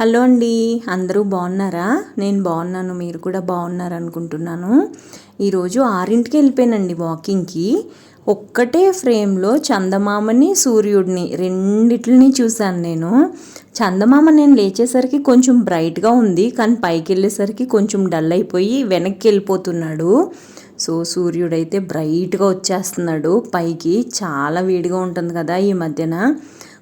Hello అండి అందరూ బాగున్నారా? నేను బాగున్నాను మీరు కూడా బాగున్నారు అనుకుంటున్నాను ఈరోజు ఆరింటికి వెళ్ళిపోయానండి వాకింగ్కి. ఒక్కటే ఫ్రేమ్లో చందమామని సూర్యుడిని రెండిటిని చూశాను నేను. చందమామ నేను లేచేసరికి కొంచెం బ్రైట్గా ఉంది కానీ పైకి వెళ్ళేసరికి కొంచెం డల్ అయిపోయి వెనక్కి వెళ్ళిపోతున్నాడు. సో సూర్యుడైతే బ్రైట్గా వచ్చేస్తున్నాడు. పైకి చాలా వేడిగా ఉంటుంది కదా ఈ మధ్యన.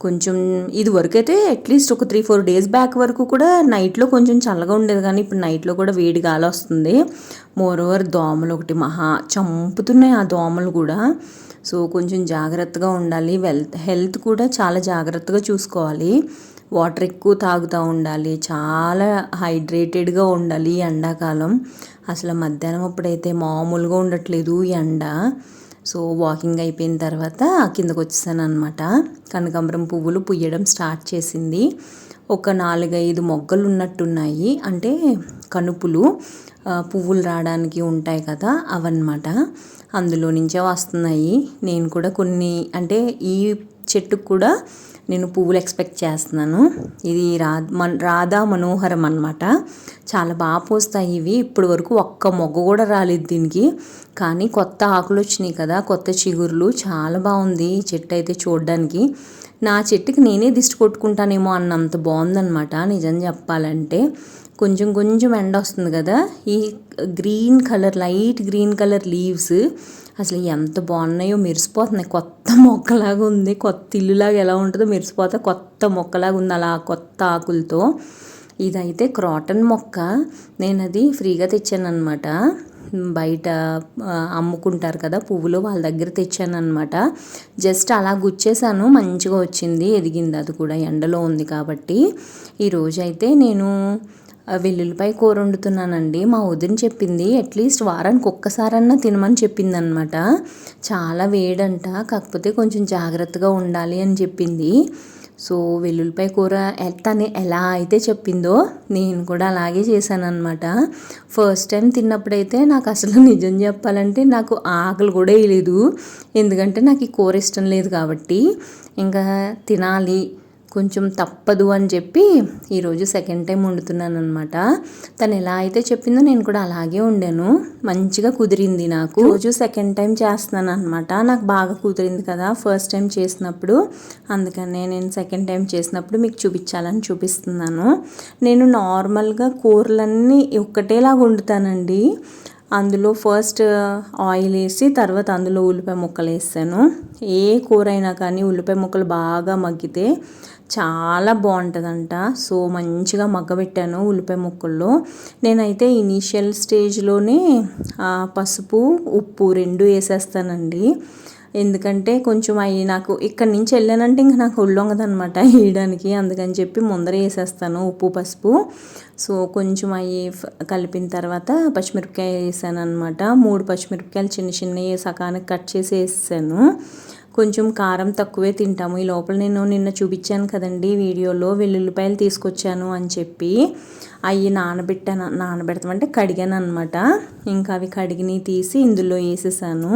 కొంచెం ఇది వరకు అయితే అట్లీస్ట్ ఒక త్రీ ఫోర్ డేస్ బ్యాక్ వరకు కూడా నైట్లో కొంచెం చల్లగా ఉండేది. కానీ ఇప్పుడు నైట్లో కూడా వేడి గాలి వస్తుంది. మోర్ ఓవర్ దోమలు ఒకటి మహా చంపుతున్నాయి ఆ దోమలు కూడా. సో కొంచెం జాగ్రత్తగా ఉండాలి. వెల్త్ హెల్త్ కూడా చాలా జాగ్రత్తగా చూసుకోవాలి. వాటర్ ఎక్కువ తాగుతూ ఉండాలి. చాలా హైడ్రేటెడ్గా ఉండాలి ఎండాకాలం. అసలు మధ్యాహ్నం అప్పుడైతే మామూలుగా ఉండట్లేదు ఎండ. సో వాకింగ్ అయిపోయిన తర్వాత కిందకు వచ్చేసాను అనమాట కనకాంబరం పువ్వులు పుయ్యడం స్టార్ట్ చేసింది. ఒక నాలుగైదు మొగ్గలు ఉన్నట్టున్నాయి అంటే కనుపులు పువ్వులు రావడానికి ఉంటాయి కదా అవన్నమాట. అందులో నుంచే వస్తున్నాయి. నేను కూడా కొన్ని అంటే ఈ చెట్టుకు కూడా నేను పువ్వులు ఎక్స్పెక్ట్ చేస్తున్నాను. ఇది రా మన రాధా మనోహరం అనమాట చాలా బాగా పోస్తాయి ఇవి. ఇప్పటి వరకు ఒక్క మొగ్గ కూడా రాలేదు దీనికి. కానీ కొత్త ఆకులు వచ్చినాయి కదా కొత్త చిగురులు. చాలా బాగుంది ఈ చెట్టు అయితే చూడడానికి. నా చెట్టుకి నేనే దిష్టి కొట్టుకుంటానేమో అన్నంత బాగుందనమాట నిజం చెప్పాలంటే. కొంచెం కొంచెం ఎండ వస్తుంది కదా ఈ green colour light green colour leaves అసలు ఎంత బాగున్నాయో మెరిసిపోతున్నాయి. కొత్త మొక్కలాగా ఉంది కొత్త ఇల్లులాగా ఎలా ఉంటుందో మెరిసిపోతే కొత్త మొక్కలాగా ఉంది అలా కొత్త ఆకులతో. ఇదైతే క్రాటన్ మొక్క. నేను అది ఫ్రీగా తెచ్చాను అనమాట బయట అమ్ముకుంటారు కదా పువ్వులు వాళ్ళ దగ్గర తెచ్చాను అనమాట జస్ట్ అలా గుచ్చేసాను మంచిగా వచ్చింది ఎదిగింది. అది కూడా ఎండలో ఉంది కాబట్టి. ఈరోజు అయితే నేను వెల్లుల్లిపాయ కూర వండుతున్నానండి. మా వదిన చెప్పింది అట్లీస్ట్ వారానికి ఒక్కసారన్నా తినమని చెప్పింది అనమాట చాలా వేడంట కాకపోతే కొంచెం జాగ్రత్తగా ఉండాలి అని చెప్పింది. సో వెల్లుల్లిపాయ కూర తను ఎలా అయితే చెప్పిందో నేను కూడా అలాగే చేశాననమాట. ఫస్ట్ టైం తిన్నప్పుడైతే నాకు అసలు నిజం చెప్పాలంటే నాకు ఆకలి కూడా వేయలేదు. ఎందుకంటే నాకు ఈ కూర ఇష్టం లేదు కాబట్టి. ఇంకా తినాలి. కొంచెం తప్పదు అని చెప్పి ఈరోజు సెకండ్ టైం వండుతున్నాను అనమాట తను ఎలా అయితే చెప్పిందో నేను కూడా అలాగే వండాను. మంచిగా కుదిరింది నాకు. రోజు సెకండ్ టైం చేస్తున్నాను అనమాట నాకు బాగా కుదిరింది కదా ఫస్ట్ టైం చేసినప్పుడు. అందుకనే నేను సెకండ్ టైం చేసినప్పుడు మీకు చూపించాలని చూపిస్తున్నాను. నేను నార్మల్గా కూరలన్నీ ఒక్కటేలాగా వండుతానండి. అందులో ఫస్ట్ ఆయిల్ uh, వేసి తర్వాత అందులో ఉల్లిపాయ ముక్కలు వేస్తాను. ఏ కూర అయినా కానీ ఉల్లిపాయ ముక్కలు బాగా మగ్గితే చాలా బాగుంటుందంట. సో మంచిగా మగ్గబెట్టాను ఉల్లిపాయ ముక్కల్లో. నేనైతే ఇనీషియల్ స్టేజ్లోనే పసుపు ఉప్పు రెండు వేసేస్తానండి. ఎందుకంటే కొంచెం అవి నాకు ఇక్కడి నుంచి వెళ్ళానంటే ఇంకా నాకు ఒళ్ళొంగదనమాట వేయడానికి. అందుకని చెప్పి ముందర వేసేస్తాను ఉప్పు పసుపు. సో కొంచెం అవి కలిపిన తర్వాత పచ్చిమిరపకాయ వేసాను అనమాట మూడు పచ్చిమిరపకాయలు చిన్న చిన్నవి సకానికి కట్ చేసి వేసాను కొంచెం కారం తక్కువే తింటాము. ఈ లోపల నేను నిన్న చూపించాను కదండి వీడియోలో వెల్లుల్లిపాయలు తీసుకొచ్చాను అని చెప్పి. అవి నానబెట్టాను నానబెడతామంటే కడిగాను అనమాట ఇంకా అవి కడిగిని తీసి ఇందులో వేసేసాను.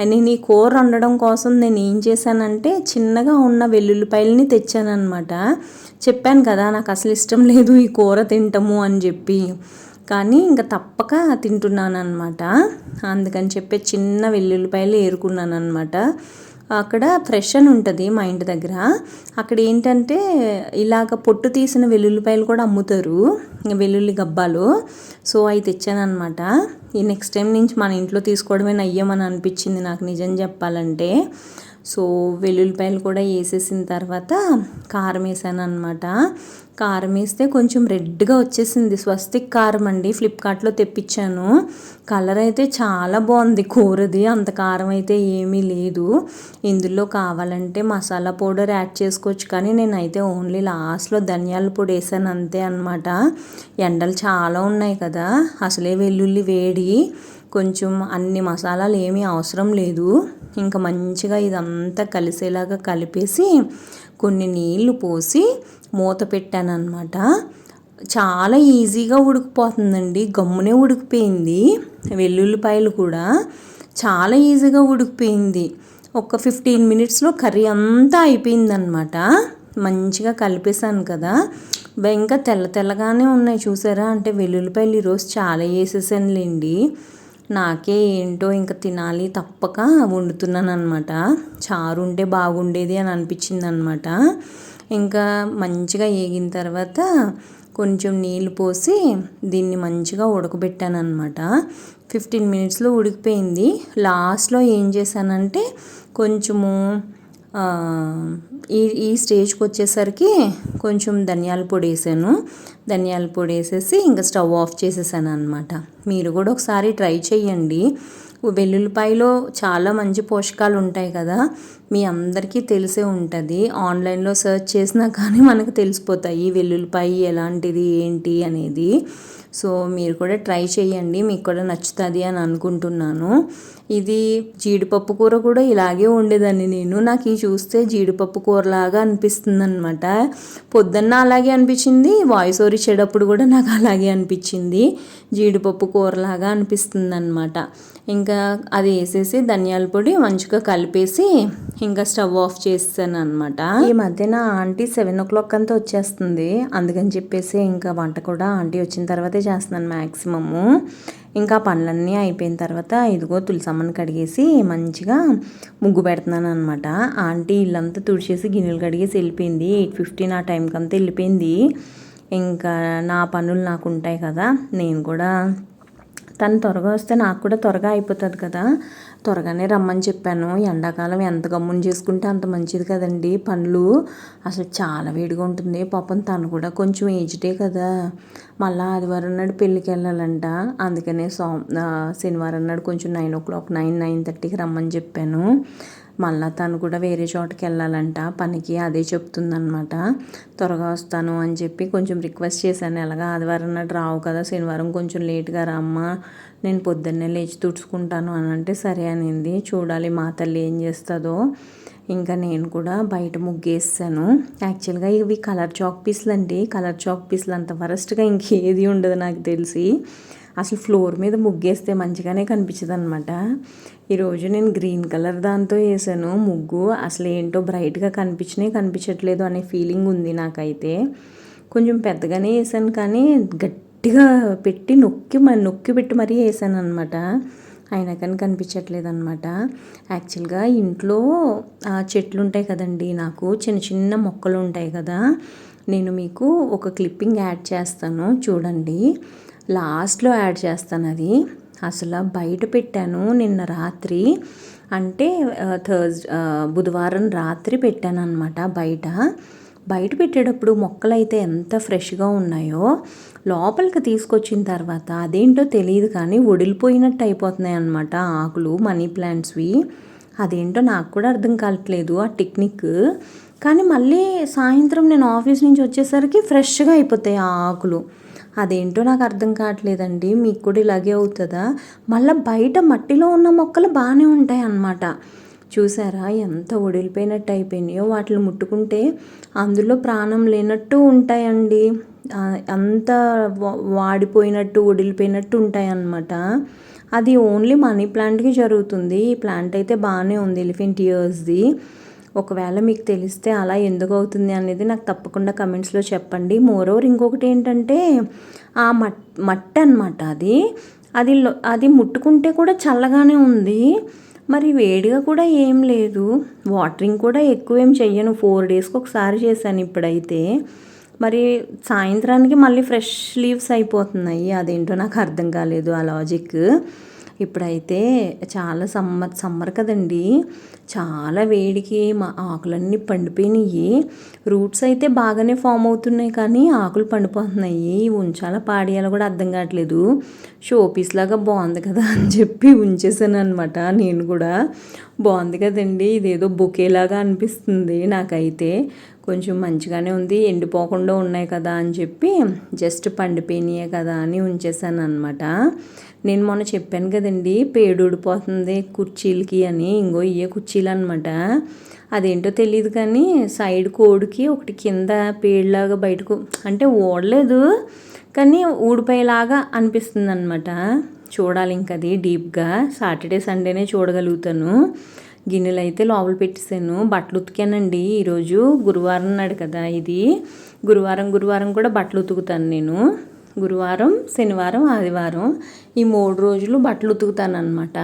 నేను ఈ కూర వండడం కోసం నేను ఏం చేశానంటే చిన్నగా ఉన్న వెల్లుల్లిపాయలని తెచ్చానమాట చెప్పాను కదా నాకు అసలు ఇష్టం లేదు ఈ కూర తింటాము అని చెప్పి. కానీ ఇంకా తప్పక తింటున్నాను అనమాట అందుకని చెప్పి చిన్న వెల్లుల్లిపాయలు ఏరుకున్నాను అనమాట అక్కడ ఫ్రెష్ అని ఉంటుంది మా ఇంటి దగ్గర. అక్కడ ఏంటంటే ఇలాగ పొట్టు తీసిన వెల్లుల్లిపాయలు కూడా అమ్ముతారు వెల్లుల్లి గబ్బాలు. సో అవి తెచ్చానమాట ఈ నెక్స్ట్ టైం నుంచి మన ఇంట్లో తీసుకోవడమే నయ్యమని అనిపించింది నాకు నిజం చెప్పాలంటే. సో వెల్లుల్లిపాయలు కూడా వేసేసిన తర్వాత కారం వేసాను అనమాట కారం వేస్తే కొంచెం రెడ్గా వచ్చేసింది. స్వస్తిక్ కారం అండి. ఫ్లిప్కార్ట్లో తెప్పించాను. కలర్ అయితే చాలా బాగుంది. కూరది అంత కారం అయితే ఏమీ లేదు. ఇందులో కావాలంటే మసాలా పౌడర్ యాడ్ చేసుకోవచ్చు. కానీ నేనైతే ఓన్లీ లాస్ట్లో ధనియాల పొడి వేసాను. అంతే అనమాట ఎండలు చాలా ఉన్నాయి కదా. అసలే వెల్లుల్లి వేడి. కొంచెం అన్ని మసాలాలు ఏమీ అవసరం లేదు. ఇంకా మంచిగా ఇదంతా కలిసేలాగా కలిపేసి కొన్ని నీళ్ళు పోసి మూత పెట్టాను అనమాట చాలా ఈజీగా ఉడికిపోతుందండి. గమ్మునే ఉడికిపోయింది. వెల్లుల్లిపాయలు కూడా చాలా ఈజీగా ఉడికిపోయింది. ఒక ఫిఫ్టీన్ మినిట్స్లో కర్రీ అంతా అయిపోయిందనమాట మంచిగా కలిపేసాను కదా. ఇంకా తెల్ల తెల్లగానే ఉన్నాయి చూసారా? అంటే వెల్లుల్లిపాయలు ఈరోజు చాలా వేసేసానులేండి. నాకే ఏంటో ఇంకా తినాలి తప్పక వండుతున్నాను అనమాట చారు ఉంటే బాగుండేది అని అనిపించింది అనమాట ఇంకా మంచిగా వేగిన తర్వాత కొంచెం నీళ్ళు పోసి దీన్ని మంచిగా ఉడకబెట్టాను అనమాట ఫిఫ్టీన్ మినిట్స్లో ఉడికిపోయింది. లాస్ట్లో ఏం చేశానంటే కొంచెము ఈ ఈ స్టేజ్కి వచ్చేసరికి కొంచెం ధనియాల పొడి వేసాను. ధనియాల పొడి వేసేసి ఇంకా స్టవ్ ఆఫ్ చేసేసాను అనమాట మీరు కూడా ఒకసారి ట్రై చేయండి. వెల్లుల్లిపాయలో చాలా మంచి పోషకాలు ఉంటాయి కదా మీ అందరికీ తెలిసే ఉంటుంది. ఆన్లైన్లో సెర్చ్ చేసినా కానీ మనకు తెలిసిపోతాయి వెల్లుల్లిపాయ ఎలాంటిది ఏంటి అనేది. సో మీరు కూడా ట్రై చేయండి. మీకు కూడా నచ్చుతుంది అని అనుకుంటున్నాను. ఇది జీడిపప్పు కూర కూడా ఇలాగే ఉండేదాన్ని నేను. నాకు ఈ చూస్తే జీడిపప్పు కూర కూరలాగా అనిపిస్తుంది అనమాట పొద్దున్న అలాగే అనిపించింది వాయిస్ ఓవర్ ఇచ్చేటప్పుడు కూడా నాకు అలాగే అనిపించింది. జీడిపప్పు కూరలాగా అనిపిస్తుంది అనమాట ఇంకా అది వేసేసి ధనియాల పొడి మంచిగా కలిపేసి ఇంకా స్టవ్ ఆఫ్ చేస్తాను అనమాట ఈ మధ్యన ఆంటీ సెవెన్ ఓ క్లాక్ అంతా వచ్చేస్తుంది. అందుకని చెప్పేసి ఇంకా వంట కూడా ఆంటీ వచ్చిన తర్వాతే చేస్తున్నాను మ్యాక్సిమము ఇంకా పనులన్నీ అయిపోయిన తర్వాత ఇదిగో తులసమ్మని కడిగేసి మంచిగా ముగ్గు పెడుతున్నాను అనమాట ఆంటీ ఇల్లంతా తుడిచేసి గిన్నెలు కడిగేసి వెళ్ళిపోయింది. ఎయిట్ ఫిఫ్టీన్ ఆ టైంకి అంతా వెళ్ళిపోయింది. ఇంకా నా పనులు నాకు ఉంటాయి కదా నేను కూడా తను త్వరగా వస్తే నాకు కూడా త్వరగా అయిపోతుంది కదా. త్వరగానే రమ్మని చెప్పాను. ఎండాకాలం ఎంత గమ్మున చేసుకుంటే అంత మంచిది కదండి పనులు అసలు చాలా వేడిగా ఉంటుంది. పాపం తను కూడా కొంచెం ఏజ్డే కదా. మళ్ళీ ఆదివారం నాడు పెళ్ళికి వెళ్ళాలంట. అందుకనే సో శనివారం నాడు కొంచెం nine o'clock nine nine థర్టీకి రమ్మని చెప్పాను. మళ్ళీ తను కూడా వేరే చోటకి వెళ్ళాలంట. పనికి అదే చెప్తుందనమాట త్వరగా వస్తాను అని చెప్పి కొంచెం రిక్వెస్ట్ చేశాను. ఎలాగా ఆదివారం నాడు రావు కదా శనివారం కొంచెం లేట్గా రామ్మా నేను పొద్దున్నే లేచి తుడుచుకుంటాను అని అంటే సరే అనింది. చూడాలి మా తల్లి ఏం చేస్తుందో. ఇంకా నేను కూడా బయట ముగ్గేసాను యాక్చువల్గా ఇవి కలర్ చాక్ పీస్లు అండి కలర్ చాక్ పీస్లు అంత వరస్ట్గా ఇంకేది ఉండదు నాకు తెలిసి. అసలు ఫ్లోర్ మీద ముగ్గేస్తే మంచిగానే కనిపించదు అనమాట ఈరోజు నేను గ్రీన్ కలర్ దాంతో వేసాను. ముగ్గు అసలు ఏంటో బ్రైట్గా కనిపించినే కనిపించట్లేదు అనే ఫీలింగ్ ఉంది నాకైతే. కొంచెం పెద్దగానే వేసాను కానీ గట్టిగా పెట్టి నొక్కి నొక్కి పెట్టి మరీ వేసాను అనమాట అయినా కానీ కనిపించట్లేదు అనమాట యాక్చువల్గా ఇంట్లో చెట్లు ఉంటాయి కదండి నాకు. చిన్న చిన్న మొక్కలు ఉంటాయి కదా. నేను మీకు ఒక క్లిప్పింగ్ యాడ్ చేస్తాను. చూడండి. లాస్ట్లో యాడ్ చేస్తాను అది. అసలు బయట పెట్టాను నిన్న రాత్రి. అంటే థర్స్ బుధవారం రాత్రి పెట్టాను అనమాట బయట. బయట పెట్టేటప్పుడు మొక్కలు అయితే ఎంత ఫ్రెష్గా ఉన్నాయో లోపలికి తీసుకొచ్చిన తర్వాత అదేంటో తెలియదు కానీ ఒడిలిపోయినట్టు అయిపోతున్నాయి అన్నమాట ఆకులు మనీ ప్లాంట్స్వి. అదేంటో నాకు కూడా అర్థం కావట్లేదు ఆ టెక్నిక్. కానీ మళ్ళీ సాయంత్రం నేను ఆఫీస్ నుంచి వచ్చేసరికి ఫ్రెష్గా అయిపోతాయి ఆ ఆకులు. అదేంటో నాకు అర్థం కావట్లేదండి. మీకు కూడా ఇలాగే అవుతుందా? మళ్ళీ బయట మట్టిలో ఉన్న మొక్కలు బాగానే ఉంటాయి అన్నమాట చూసారా? ఎంత ఒడిలిపోయినట్టు అయిపోయినాయో. వాటిని ముట్టుకుంటే అందులో ప్రాణం లేనట్టు ఉంటాయండి. అంత వా- వాడిపోయినట్టు ఒడిలిపోయినట్టు ఉంటాయి అన్నమాట అది ఓన్లీ మనీ ప్లాంట్కి జరుగుతుంది. ఈ ప్లాంట్ అయితే బాగానే ఉంది ఎలిఫెంట్ ఇయర్స్ది. ఒకవేళ మీకు తెలిస్తే అలా ఎందుకు అవుతుంది అనేది నాకు తప్పకుండా కమెంట్స్లో చెప్పండి. మోరోవర్ ఇంకొకటి ఏంటంటే ఆ మట్ మట్టి అనమాట అది. అది అది ముట్టుకుంటే కూడా చల్లగానే ఉంది. మరి వేడిగా కూడా ఏం లేదు. వాటరింగ్ కూడా ఎక్కువ ఏం చెయ్యను. ఫోర్ డేస్కి ఒకసారి చేశాను ఇప్పుడైతే. మరి సాయంత్రానికి మళ్ళీ ఫ్రెష్ లీవ్స్ అయిపోతున్నాయి. అదేంటో నాకు అర్థం కాలేదు ఆ లాజిక్ ఇప్పుడైతే చాలా సమ్మర్ సమ్మర్ కదండి. చాలా వేడికి మా ఆకులన్నీ పండిపోయినాయి రూట్స్ అయితే బాగానే ఫామ్ అవుతున్నాయి కానీ ఆకులు పండిపోతున్నాయి. ఉంచాలా పాడేయాలో కూడా అర్థం కావట్లేదు. షో పీస్ లాగా బాగుంది కదా అని చెప్పి ఉంచేసాను అనమాట నేను కూడా బాగుంది కదండి ఇదేదో బొకేలాగా అనిపిస్తుంది నాకైతే. కొంచెం మంచిగానే ఉంది ఎండిపోకుండా ఉన్నాయి కదా అని చెప్పి జస్ట్ పండిపోయినాయే కదా అని ఉంచేసాను అనమాట నేను మొన్న చెప్పాను కదండి పేడు ఊడిపోతుంది కుర్చీలకి అని ఇంకో ఇయ్యే కుర్చీలు అనమాట అదేంటో తెలియదు కానీ సైడ్ కోడికి ఒకటి కింద పేడులాగా బయటకు అంటే ఓడలేదు కానీ ఊడిపోయేలాగా అనిపిస్తుంది అనమాట చూడాలి ఇంక అది డీప్గా. సాటర్డే సండేనే చూడగలుగుతాను. గిన్నెలు అయితే లోపల పెట్టేశాను. బట్టలు ఉతికానండి. ఈరోజు గురువారం నాడు కదా ఇది. గురువారం గురువారం కూడా బట్టలు ఉతుకుతాను నేను. గురువారం శనివారం ఆదివారం ఈ మూడు రోజులు బట్టలు ఉతుకుతాను అనమాట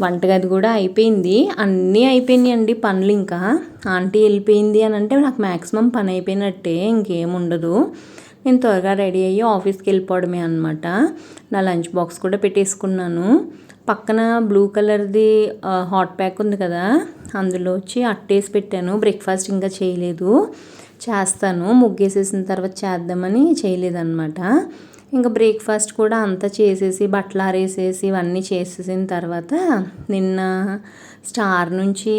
వంటగది కూడా అయిపోయింది. అన్నీ అయిపోయినాయి అండి పనులు ఇంకా. ఆంటీ వెళ్ళిపోయింది అని అంటే నాకు మ్యాక్సిమం పని అయిపోయినట్టే. ఇంకేముండదు నేను త్వరగా రెడీ అయ్యి ఆఫీస్కి వెళ్ళిపోవడమే అనమాట నా లంచ్ బాక్స్ కూడా పెట్టేసుకున్నాను. పక్కన బ్లూ కలర్ది హాట్ ప్యాక్ ఉంది కదా అందులో వచ్చి అట్టేసి పెట్టాను. బ్రేక్ఫాస్ట్ ఇంకా చేయలేదు. చేస్తాను. ముగ్గేసేసిన తర్వాత చేద్దామని చేయలేదన్నమాట. ఇంకా బ్రేక్ఫాస్ట్ కూడా అంతా చేసేసి బట్టలు ఆరేసేసి ఇవన్నీ చేసేసిన తర్వాత నిన్న స్టార్ నుంచి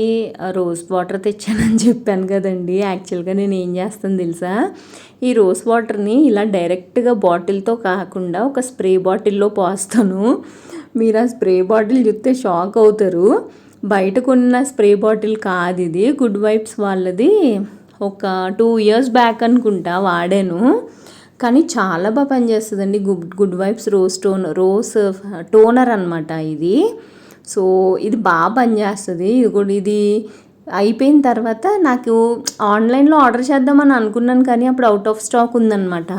రోజ్ వాటర్ తెచ్చానని చెప్పాను కదండి. యాక్చువల్గా నేను ఏం చేస్తాను తెలుసా? ఈ రోజ్ వాటర్ని ఇలా డైరెక్ట్గా బాటిల్తో కాకుండా ఒక స్ప్రే బాటిల్లో పోస్తాను. మీరు ఆ స్ప్రే బాటిల్ చూస్తే షాక్ అవుతారు. బయట కొన్న స్ప్రే బాటిల్ కాదు ఇది. గుడ్ వైబ్స్ వాళ్ళది ఒక టూ ఇయర్స్ బ్యాక్ అనుకుంటా వాడాను. కానీ చాలా బాగా పనిచేస్తుందండి good good vibes rose tone rose toner అనమాట ఇది. సో ఇది బాగా పనిచేస్తుంది ఇది కూడా ఇది అయిపోయిన తర్వాత నాకు ఆన్లైన్లో ఆర్డర్ చేద్దామని అనుకున్నాను కానీ అప్పుడు అవుట్ ఆఫ్ స్టాక్ ఉందన్నమాట.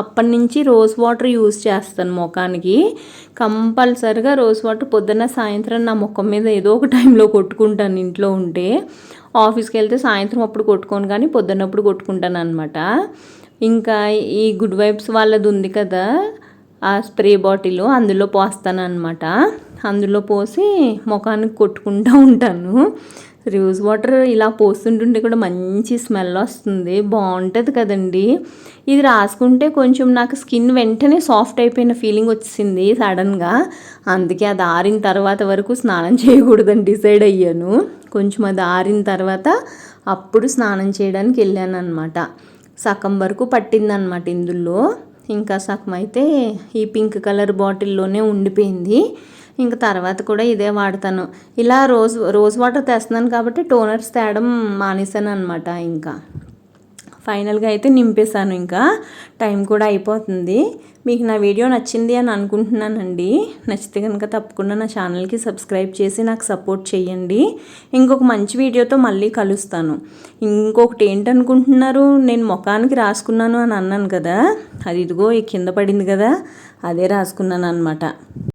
అప్పటి నుంచి రోజ్ వాటర్ యూస్ చేస్తాను ముఖానికి. కంపల్సరిగా రోజ్ వాటర్ పొద్దున్న సాయంత్రం నా ముఖం మీద ఏదో ఒక టైంలో కొట్టుకుంటాను ఇంట్లో ఉంటే. ఆఫీస్కి వెళ్తే సాయంత్రం అప్పుడు కొట్టుకోను కానీ పొద్దున్నప్పుడు కొట్టుకుంటాను అనమాట ఇంకా ఈ గుడ్ వైబ్స్ వాళ్ళది ఉంది కదా ఆ స్ప్రే బాటిల్ అందులో పోస్తాను అనమాట అందులో పోసి ముఖానికి కొట్టుకుంటూ ఉంటాను. రోజ్ వాటర్ ఇలా పోస్తుంటుంటే కూడా మంచి స్మెల్ వస్తుంది. బాగుంటుంది కదండి. ఇది రాసుకుంటే కొంచెం నాకు స్కిన్ వెంటనే సాఫ్ట్ అయిపోయిన ఫీలింగ్ వచ్చింది సడన్గా. అందుకే అది ఆరిన తర్వాత వరకు స్నానం చేయకూడదని డిసైడ్ అయ్యాను. కొంచెం అది ఆరిన తర్వాత అప్పుడు స్నానం చేయడానికి వెళ్ళాను అనమాట సగం వరకు పట్టిందనమాట ఇందులో. ఇంకా సగం అయితే ఈ పింక్ కలర్ బాటిల్లోనే ఉండిపోయింది. ఇంకా తర్వాత కూడా ఇదే వాడతాను. ఇలా రోజ్ రోజ్ వాటర్ తెస్తున్నాను కాబట్టి టోనర్స్ తేడం మానేశాను అనమాట ఇంకా. ఫైనల్గా అయితే నింపేశాను ఇంకా. టైం కూడా అయిపోతుంది. మీకు నా వీడియో నచ్చింది అని అనుకుంటున్నానండి. నచ్చితే కనుక తప్పకుండా నా ఛానల్కి సబ్స్క్రైబ్ చేసి నాకు సపోర్ట్ చేయండి. ఇంకొక మంచి వీడియోతో మళ్ళీ కలుస్తాను. ఇంకొకటి ఏంటనుకుంటున్నారు? నేను ముఖానికి రాసుకున్నాను అని అన్నాను కదా. అది ఇదిగో ఈ కింద పడింది కదా. అదే రాసుకున్నాను అనమాట